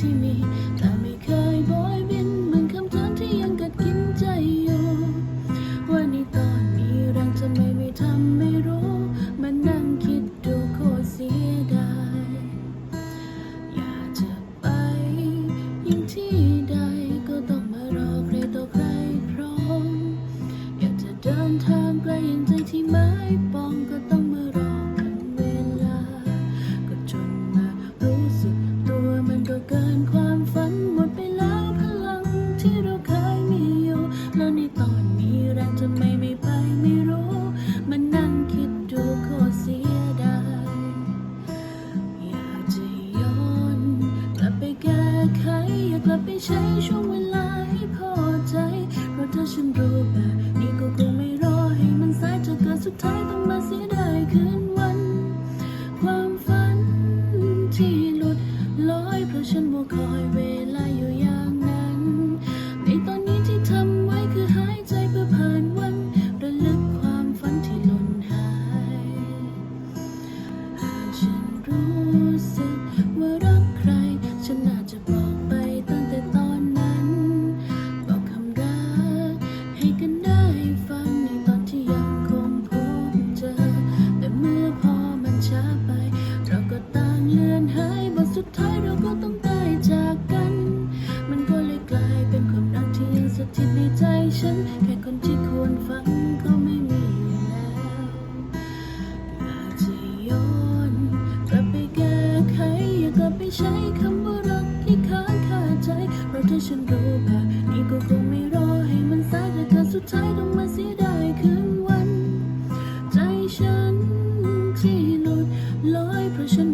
ที่มี แต่ไม่เคยบอยบินเหมือนคำถามที่ยังกัดกินใจอยู่ว่าในตอนนี้แรงจะไม่ไม่ทำไม่รู้มานั่งคิดดูโคตรเสียดายอยากจะไปยิ่งที่ ใช้ช่วงเวลาให้พอใจ เพราะถ้าฉันรู้แบบนี้ก็คงไม่รอให้มันสายจนเกิดสุดท้ายต้องมาเสียดายคืนวัน ความฝันที่หลุดลอยเพราะฉันมัวคอยเวลาอยู่ ไม่ใช่คำว่ารักที่ค้างคาใจ เพราะถ้าฉันรู้แบบนี้ก็คงไม่รอให้มันสายแต่เธอสุดท้ายต้องมาเสียดายคืนวัน ใจฉันที่หลุดลอยเพราะฉัน